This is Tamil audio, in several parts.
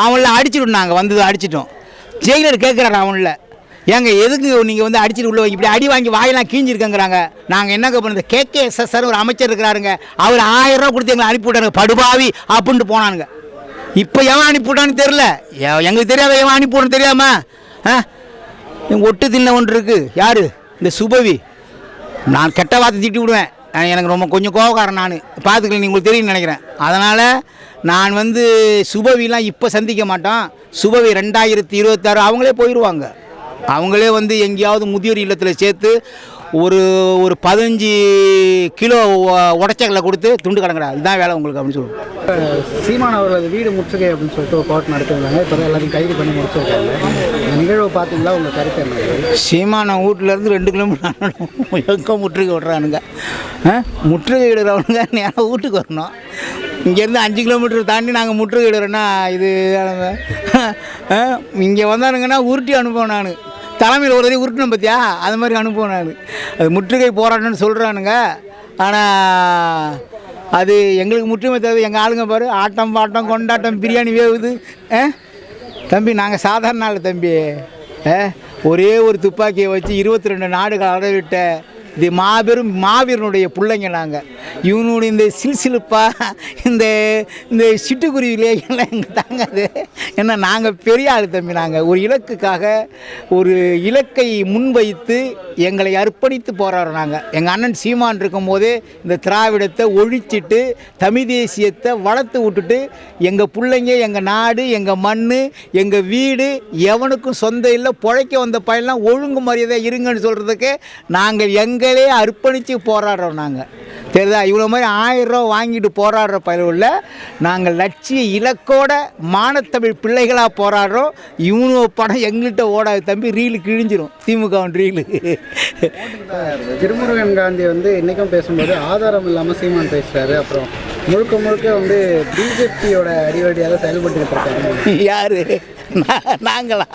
அவங்கள அடிச்சிட்டோம் நாங்கள் வந்தது அடிச்சிட்டோம். ஜெயிலர் கேட்குறாரு அவங்கள ஏங்க எதுக்கு நீங்கள் வந்து அடிச்சிட்டு உள்ள இப்படி அடி வாங்கி வாயெல்லாம் கீஞ்சிருக்கங்கிறாங்க? நாங்கள் என்னங்க பண்ணுறது? கேகேஎஸ்எஸ்ஆர் ஒரு அமைச்சர் இருக்கிறாருங்க. அவர் ஆயிரம் ரூபா கொடுத்து எங்களை அனுப்பி விட்டாருங்க. படுபாவி அப்படின்ட்டு போனானுங்க. இப்போ எவன் அனுப்பி விட்டான்னு தெரில எங்களுக்கு தெரியாத எவன் அனுப்பி விடணும் தெரியாம ஆ? ஒட்டு தின்ன ஒன்று இருக்குது யார்? இந்த சுபவி. நான் கெட்ட வார்த்தை திட்டி விடுவேன். எனக்கு ரொம்ப கொஞ்சம் கோபக்காரன் நான். பார்த்துக்கல நீங்கள் உங்களுக்கு தெரியும்னு நினைக்கிறேன். அதனால் நான் வந்து சுபவிலாம் இப்போ சந்திக்க மாட்டோம். சுபவி ரெண்டாயிரத்தி இருபத்தாறு அவங்களே போயிடுவாங்க அவங்களே வந்து எங்கேயாவது முதியோர் இல்லத்தில் சேர்த்து ஒரு ஒரு பதினஞ்சு கிலோ உடச்சக்கலை கொடுத்து துண்டு கடங்கடா இதுதான் வேலை உங்களுக்கு அப்படின்னு சொல்லுவோம். சீமான் அவர்களது வீடு முற்றுகை அப்படின்னு சொல்லிட்டு ஒரு கோர்ட் நடத்திருந்தாங்க. இப்போ எல்லாத்தையும் கைது பண்ணி முடிச்சிருக்காங்க. இந்த நிகழ்வை பார்த்தீங்களா? உங்கள் கருத்து என்ன? சீமான வீட்டிலேருந்து ரெண்டு கிலோமீட்டர் எங்கே முற்றுகை விடுறானுங்க? முற்றுகை இடுறவனுங்க நேரம் வீட்டுக்கு வரணும். இங்கேருந்து அஞ்சு கிலோமீட்டர் தாண்டி நாங்கள் முற்றுகை இடுறோன்னா இது இங்கே வந்தானுங்கன்னா உருட்டி அனுப்புவோம் நான். தலைமையில் ஒரு தடவை உருட்டினோம் பார்த்தியா அது மாதிரி அனுப்புவோம் நான். அது முற்றுகை போராட்டம்னு சொல்கிறானுங்க ஆனால் அது எங்களுக்கு முற்றுமை தேவை எங்கள் ஆளுங்க பாரு ஆட்டம் பாட்டம் கொண்டாட்டம் பிரியாணி வேவுது. ஆ தம்பி நாங்கள் சாதாரண ஆள் தம்பி. ஆ? ஒரே ஒரு துப்பாக்கியை வச்சு இருபத்தி ரெண்டு நாடுகள் அளவிட்ட இது மாபெரும் மாவீரனுடைய பிள்ளைங்க நாங்கள் இவனுடைய இந்த சிலுசிலுப்பா இந்த இந்த சிட்டுக்குருவிலே எல்லாம் எங்கள் தாங்காது. ஏன்னா நாங்கள் பெரிய ஆள் தம்பி நாங்கள் ஒரு இலக்குக்காக ஒரு இலக்கை முன்வைத்து எங்களை அர்ப்பணித்து போராடுறோம் நாங்கள் எங்கள் அண்ணன் சீமான் இருக்கும்போதே இந்த திராவிடத்தை ஒழிச்சிட்டு தமிழ் தேசியத்தை வளர்த்து விட்டுட்டு எங்கள் பிள்ளைங்க எங்கள் நாடு எங்கள் மண் எங்கள் வீடு எவனுக்கும் சொந்த இல்லை பிழைக்க வந்த பையன்லாம் ஒழுங்கு மரியாதை இருங்கன்னு சொல்கிறதுக்கு நாங்கள் எங்கள் அர்ப்பணித்து போராடுறோம் நாங்கள் தெரியுதா? இவ்வளோ மாதிரி ஆயிரம் ரூபா வாங்கிட்டு போராடுற பயிலுள்ள நாங்கள் லட்சிய இலக்கோட மானத்தமிழ் பிள்ளைகளாக போராடுறோம். இவனு படம் எங்கள்கிட்ட ஓடாது தம்பி. ரீலு கிழிஞ்சிரும். திமுகவின் ரீலு. திருமுருகன் காந்தி வந்து இன்றைக்கும் பேசும்போது ஆதாரம் இல்லாமல் சீமான் பேசுகிறாரு அப்புறம் முழுக்க முழுக்க வந்து பிஜேபியோட அடிவடியாக செயல்பட்டுக்கிட்டு இருக்காங்க யாரு? நாங்களா?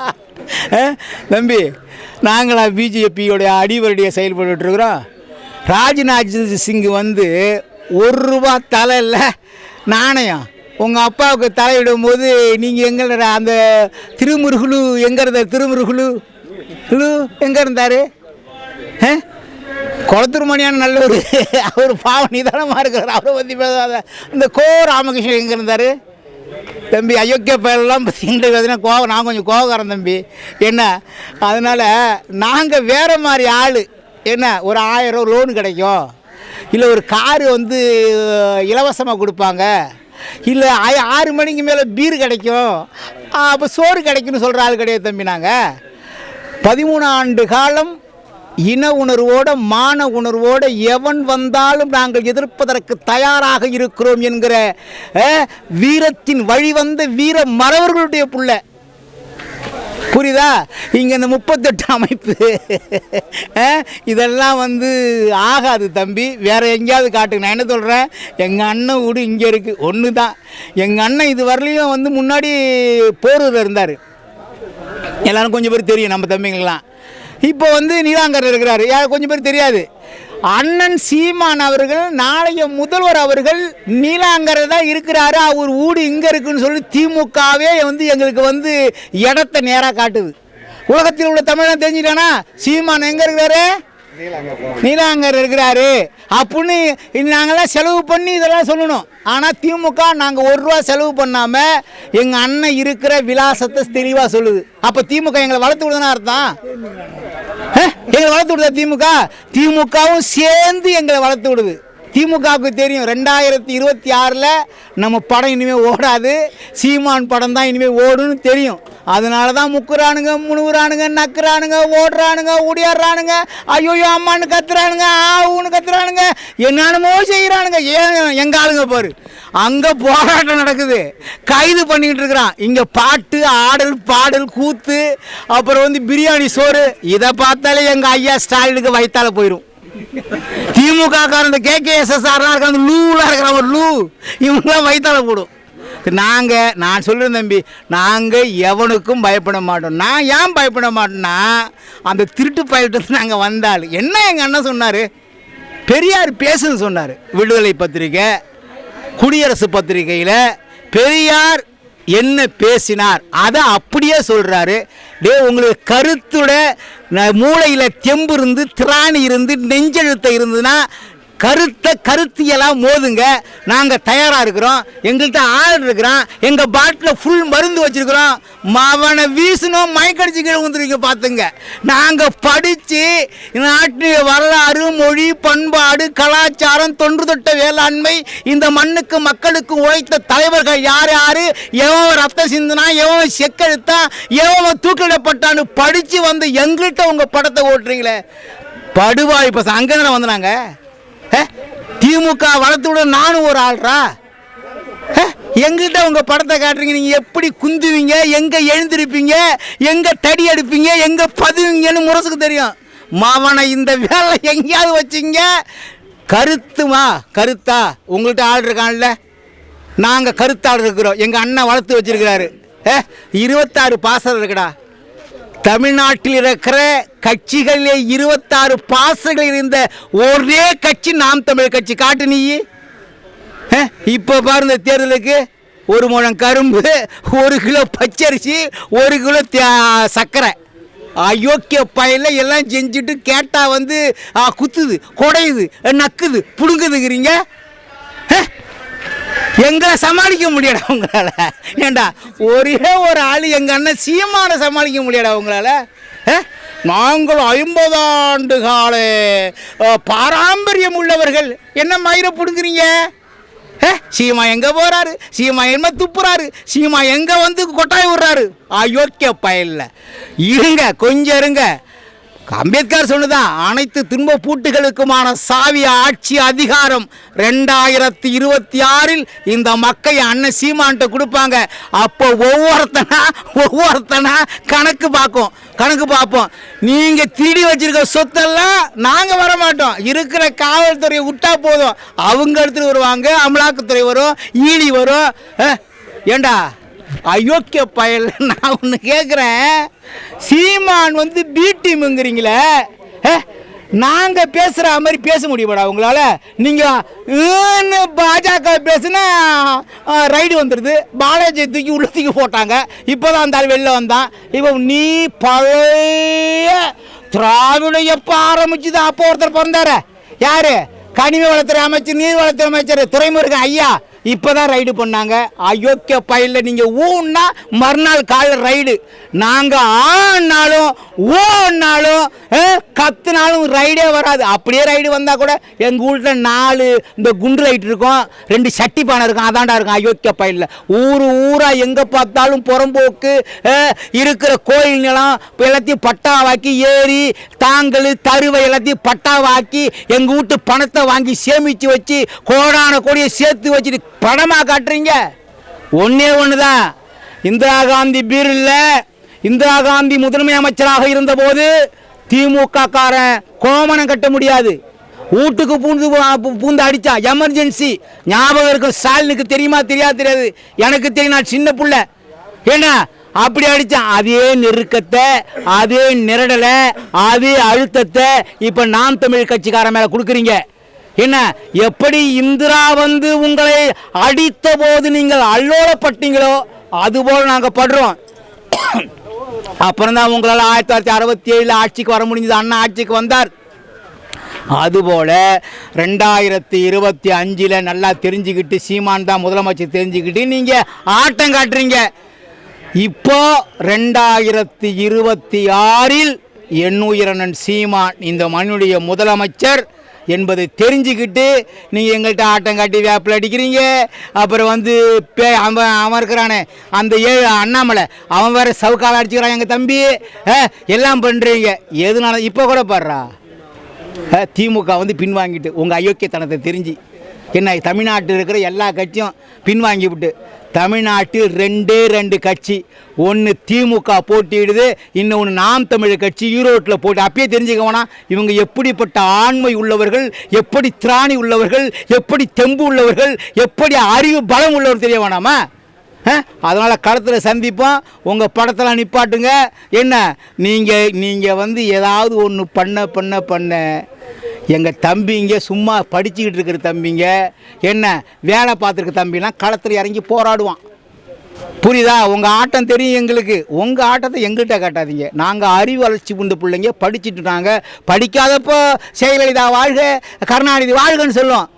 தம்பி நாங்களா பிஜேபியோடைய அடிவருடைய செயல்பட்டுருக்குறோம் ராஜ்நாத் சிங் வந்து ஒரு ரூபா தலை நாணயம். உங்கள் அப்பாவுக்கு தலையிடும் போது நீங்கள் எங்களோட அந்த திருமுருகுலு எங்கே இருந்தார் திருமுருகுலு? குழு எங்கே இருந்தார்? ஆ குளத்தூர் நல்லவர் அவர் பாவம் நிதானமாக இருக்கிறார். அவரை பற்றி பேசாத. இந்த கோ ராமகிருஷ்ணன் எங்கே இருந்தார்? தம்பி அயோக்கிய பயலெல்லாம் எங்களுக்கு பார்த்தீங்கன்னா கோவம் நான் கொஞ்சம் கோவக்காரன் தம்பி. என்ன? அதனால் நாங்கள் வேறு மாதிரி ஆள். என்ன? ஒரு ஆயிரம் லோன் கிடைக்கும். இல்லை ஒரு காரு வந்து இலவசமாக கொடுப்பாங்க. இல்லை ஆ- ஆறு மணிக்கு மேலே பீர் கிடைக்கும். அப்போ சோறு கிடைக்கும்னு சொல்கிற ஆள் கிடையாது தம்பி நாங்கள் பதிமூணு ஆண்டு காலம் இன உணர்வோட மான உணர்வோட எவன் வந்தாலும் நாங்கள் எதிர்ப்பதற்கு தயாராக இருக்கிறோம் என்கிற வீரத்தின் வழிவந்த வீர மறவர்களுடைய புள்ள. புரியுதா? இங்கே இந்த முப்பத்தெட்டு அமைப்பு. இதெல்லாம் வந்து ஆகாது தம்பி. வேறு எங்கேயாவது காட்டுங்க. நான் என்ன சொல்கிறேன் எங்கள் அண்ணன் வீடு இங்கே இருக்குது ஒன்று தான் எங்கள் அண்ணன் இது வரலையும் வந்து முன்னாடி போரூரில் இருந்தார். எல்லோரும் கொஞ்சம் பேர் தெரியும் நம்ம தம்பிங்களாம் இப்போ வந்து நீலாங்கர் இருக்கிறாரு. யார் கொஞ்சம் பேர் தெரியாது. அண்ணன் சீமான் அவர்கள் நாளைய முதல்வர் அவர்கள் நீலாங்கரை தான் இருக்கிறாரு. அவர் ஊடு இங்கே இருக்குன்னு சொல்லி திமுகவே வந்து எங்களுக்கு வந்து இடத்த நேராக காட்டுது. உலகத்தில் உள்ள தமிழன் தெரிஞ்சுட்டானா சீமான் எங்கே இருக்கிறாரு? நீலாங்கர் இருக்கிறாரு. அப்படின்னு நாங்கள்லாம் செலவு பண்ணி இதெல்லாம் சொல்லணும். ஆனால் திமுக நாங்கள் ஒரு ரூபா செலவு பண்ணாமல் எங்கள் அண்ணன் இருக்கிற விலாசத்தை தெளிவாக சொல்லுது. அப்போ திமுக எங்களை வளர்த்து விடுதுன்னு அர்த்தம். எங்களை வளர்த்து விடுதா திமுக? திமுகவும் சேர்ந்து எங்களை வளர்த்து விடுது. திமுகவுக்கு தெரியும் ரெண்டாயிரத்தி இருபத்தி ஆறில் நம்ம படம் இனிமேல் ஓடாது. சீமான் படம் தான் இனிமேல் ஓடுன்னு தெரியும். அதனால தான் முக்குறானுங்க முணுகுறானுங்க நக்குறானுங்க ஓடுறானுங்க ஓடியாடுறானுங்க ஐயோ அம்மான்னு கத்துறானுங்க ஆவுன்னு கத்துறானுங்க என்னென்னமோ செய்கிறானுங்க ஏன் எங்கள் ஆளுங்க பாரு? அங்கே போராட்டம் நடக்குது. கைது பண்ணிக்கிட்டு இருக்கிறான். இங்கே பாட்டு ஆடல் பாடல் கூத்து அப்புறம் வந்து பிரியாணி சோறு. இதை பார்த்தாலே எங்கள் ஐயா ஸ்டாலினுக்கு வயிற்றால போயிடும் திமுக காரன் கே கேஎஸ்எஸ்ஆர்லாம் இருக்காங்க லூலாம் இருக்கிற ஒரு லூ. இவங்களாம் வயிற்றால போடும். நாங்கள் நான் சொல்கிறேன் தம்பி நாங்கள் எவனுக்கும் பயப்பட மாட்டோம். நான் ஏன் பயப்பட மாட்டேன்னா அந்த திருட்டு பயட்டு நாங்கள் வந்தால் என்ன எங்கள் அண்ணன் சொன்னார்? பெரியார் பேசுன்னு சொன்னார். விடுதலை பத்திரிக்கை குடியரசு பத்திரிகையில் பெரியார் என்ன பேசினார் அதை அப்படியே சொல்கிறாரு டே உங்களுக்கு கருத்துட ந- தெம்பு இருந்து திராணி இருந்து நெஞ்செழுத்த இருந்ததுன்னா கருத்தை கருத்தியெல்லாம் மோதுங்க. நாங்கள் தயாராக இருக்கிறோம். எங்கள்கிட்ட ஆள் இருக்கிறோம் எங்கள் பாட்டில் ஃபுல் மருந்து வச்சுருக்கிறோம். மவனை வீசணும் மயக்கடிச்சு கீழே வந்துருவீங்க பார்த்துங்க நாங்கள் படித்து நாட்டு வரலாறு மொழி பண்பாடு கலாச்சாரம் தொன்று தொட்ட வேளாண்மை இந்த மண்ணுக்கு மக்களுக்கு உழைத்த தலைவர்கள் யார் யார்? எவன் ரத்தம் சிந்தினா எவன் செக்கெடுத்தான் எவன் தூக்கிடப்பட்டான்னு படித்து வந்து எங்கள்கிட்ட உங்கள் படத்தை ஓட்டுறீங்களே. படுவாய் இப்போ அங்கே தானே வந்தாங்க திமுக வளர்த்து விட நானும் ஒரு ஆள்ரா. ஹே, உங்கள் படத்தை காட்டுறீங்க நீங்கள் எப்படி குந்துவீங்க எங்கே எழுந்திருப்பீங்க எங்கே தடி அடிப்பீங்க எங்கே பதுவீங்கன்னு முரசுக்கு தெரியும். மாவனை இந்த வேலை எங்கேயாவது வச்சீங்க. கருத்துமா கருத்தா உங்கள்கிட்ட ஆள் இருக்கான்ல. நாங்கள் கருத்தாள் இருக்கிறோம். எங்கள் அண்ணன் வளர்த்து வச்சுருக்கிறாரு. ஏ இருபத்தாறு பாசல் இருக்குடா. தமிழ்நாட்டில் இருக்கிற கட்சிகளிலே இருபத்தாறு பாசங்கள் இருந்த ஒரே கட்சி நாம் தமிழ் கட்சி. காட்டு நீ. இப்போ பாருந்த தேர்தலுக்கு. ஒரு முழம் கரும்பு ஒரு கிலோ பச்சரிசி ஒரு கிலோ தே- சர்க்கரை. அயோக்கிய பயில எல்லாம் செஞ்சுட்டு கேட்டால் வந்து குத்துது குடையுது நக்குது புடுங்குதுங்கிறீங்க. எங்களை சமாளிக்க முடியாடா உங்களால். ஏண்டா ஒரே ஒரு ஆள் எங்கள் அண்ணன் சீமான சமாளிக்க முடியாடா உங்களால்? நாங்கள் ஐம்பது ஆண்டு கால பாரம்பரியம் உள்ளவர்கள். என்ன மயிரை பிடுங்குறீங்க? சீமா எங்கே போகிறாரு சீமா என்ன துப்புறாரு? சீமா எங்கே வந்து கொட்டாய் விடுறாரு? அயோக்கிய பயலில். இருங்க கொஞ்சம் இருங்க. அம்பேத்கர் சொன்னதா அனைத்து துன்ப பூட்டுகளுக்குமான சாவிய ஆட்சி அதிகாரம் ரெண்டாயிரத்தி இருபத்தி ஆறில் இந்த மக்கள் அண்ணன் சீமான்ட்ட கொடுப்பாங்க. அப்போ ஒவ்வொருத்தனா ஒவ்வொருத்தனா கணக்கு பார்க்கும். கணக்கு பார்ப்போம். நீங்கள் திருடி வச்சிருக்க சொத்தெல்லாம் நாங்கள் வர மாட்டோம் இருக்கிற காவல்துறையை விட்டா போதும். அவங்க எடுத்துகிட்டு வருவாங்க அமலாக்கத்துறை வரும் ஈடி வரும். ஏண்டா? அயோக்கிய பயல் நான் ஒன்று கேட்குறேன் சீமான் வந்து பி டீமுங்கிறீங்களே நாங்கள் பேசுகிற மாதிரி பேச முடியுமாடா உங்களால்? நீங்கள் பாஜக பேசுனா ரைடு வந்துடுது பாலாஜி தூக்கி உள்ள தூக்கி போட்டாங்க. இப்போ தான் அந்த ஆள் வெளில வந்தான். இப்போ நீ பழைய திராவிட எப்போ ஆரம்பிச்சுதான் அப்போ ஒருத்தர் பிறந்தார. யாரு? கனிம வளத்துறை அமைச்சர் நீர் வளத்துறை அமைச்சர் துறைமுருகன் ஐயா. இப்போதான் ரைடு பண்ணாங்க. அயோக்கிய பயிலில் நீங்கள் ஊன்னா மறுநாள் காலையில் ரைடு நாங்கள் ஆனாலும் ஓன்னாலும் கத்துனாலும் ரைடே வராது. அப்படியே ரைடு வந்தால் கூட எங்கள் வீட்டில் நாலு இந்த குண்டு லைட் இருக்கும் ரெண்டு சட்டி பானை இருக்கும் அதாண்டா இருக்கும் அயோக்கிய பயிலில். ஊர் ஊராக எங்கே பார்த்தாலும் புறம்போக்கு இருக்கிற கோயில் நிலம் இப்போ எல்லாத்தையும் பட்டாவாக்கி ஏரி தாங்கல் தருவை எல்லாத்தையும் பட்டாவாக்கி எங்கள் வீட்டு பணத்தை வாங்கி சேமித்து வச்சு கோடான கோடியை சேர்த்து வச்சுட்டு படமாக காட்டுறீங்க? ஒன்றே ஒன்று தான் இந்திரா காந்தி பீரில் இந்திரா காந்தி முதன்மை அமைச்சராக இருந்தபோது திமுக காரன் கோமணம் கட்ட முடியாது. வீட்டுக்கு பூந்து பூந்து அடித்தா எமர்ஜென்சி ஞாபகம் இருக்கும் ஸ்டாலினுக்கு தெரியுமா தெரியாது தெரியாது. எனக்கு தெரியும் நான் சின்ன பிள்ளை. என்ன அப்படி அடித்தான் அதே நெருக்கத்தை அதே நிரடலை அதே அழுத்தத்தை இப்போ நாம் தமிழ் கட்சிக்காரன் மேலே கொடுக்குறீங்க. என்ன எப்படி இந்திரா வந்து உங்களை அடித்த போது நீங்கள் அல்லோலப்பட்டீங்களோ அதுபோல் நாங்கள் படுறோம். அப்புறம் தான் உங்களால் ஆயிரத்தி தொள்ளாயிரத்தி அறுபத்தி ஏழில் ஆட்சிக்கு வர முடிஞ்சது. அண்ணா ஆட்சிக்கு வந்தார். அதுபோல் ரெண்டாயிரத்தி இருபத்தி அஞ்சில் நல்லா தெரிஞ்சுக்கிட்டு சீமான் தான் முதலமைச்சர் தெரிஞ்சுக்கிட்டு நீங்கள் ஆட்டம் காட்டுறீங்க. இப்போ ரெண்டாயிரத்தி இருபத்தி ஆறில் எண்ணுயிரணன் சீமான் இந்த மண்ணுடைய முதலமைச்சர் என்பதை தெரிஞ்சுக்கிட்டு நீங்கள் எங்கள்கிட்ட ஆட்டம் காட்டி வேப்பில் அடிக்கிறீங்க. அப்புறம் வந்து பே அவன் அவன் இருக்கிறானே அந்த ஏழு அண்ணாமலை அவன் வேறு சவுக்கால் அடிச்சுக்கிறான் எங்கள் தம்பி. எல்லாம் பண்ணுறீங்க எதுனால இப்போ கூட பாடுறா? திமுக வந்து பின்வாங்கிட்டு உங்கள் அயோக்கியத்தனத்தை தெரிஞ்சு என்ன தமிழ்நாட்டில் இருக்கிற எல்லா கட்சியும் பின்வாங்கி விட்டு தமிழ்நாட்டில் ரெண்டே ரெண்டு கட்சி ஒன்று திமுக போட்டியிடுது இன்னொன்று நாம் தமிழ் கட்சி ஈரோட்டில் போட்டி அப்பயே தெரிஞ்சுக்க வேணாம் இவங்க எப்படிப்பட்ட ஆண்மை உள்ளவர்கள் எப்படி திராணி உள்ளவர்கள் எப்படி தெம்பு உள்ளவர்கள் எப்படி அறிவு பலம் உள்ளவர் தெரிய வேணாமா? அதனால் களத்தில் சந்திப்போம் உங்கள் படத்தில் நிப்பாட்டுங்க. என்ன நீங்கள் நீங்கள் வந்து ஏதாவது ஒன்று பண்ண பண்ண பண்ண எங்கள் தம்பிங்க சும்மா படிச்சுக்கிட்டு இருக்கிற தம்பிங்க என்ன வேலை பார்த்துருக்க தம்பிலாம் களத்தில் இறங்கி போராடுவான். புரியுதா? உங்கள் ஆட்டம் தெரியும் எங்களுக்கு. உங்கள் ஆட்டத்தை எங்கள்கிட்ட காட்டாதீங்க. நாங்கள் அறிவு வளர்ச்சி புந்த பிள்ளைங்க படிச்சுட்டு நாங்கள் படிக்காதப்போ ஜெயலலிதா வாழ்க கருணாநிதி வாழ்கன்னு சொல்லுவோம்.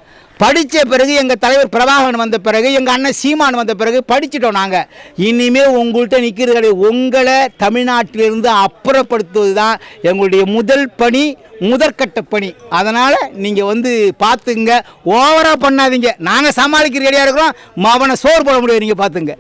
படித்த பிறகு எங்கள் தலைவர் பிரபாகரன் வந்த பிறகு எங்கள் அண்ணன் சீமான் வந்த பிறகு படிச்சிட்டோம் நாங்கள் இனிமேல் உங்கள்கிட்ட நிற்கிறது கிடையாது. உங்களை தமிழ்நாட்டிலிருந்து அப்புறப்படுத்துவது தான் எங்களுடைய முதல் பணி முதற்கட்ட பணி. அதனால் நீங்கள் வந்து பார்த்துங்க. ஓவராக பண்ணாதீங்க. நாங்கள் சமாளிக்கிற ரெடியாக இருக்கிறோம். அவனை சோறு போட முடியாது. நீங்கள் பார்த்துங்க.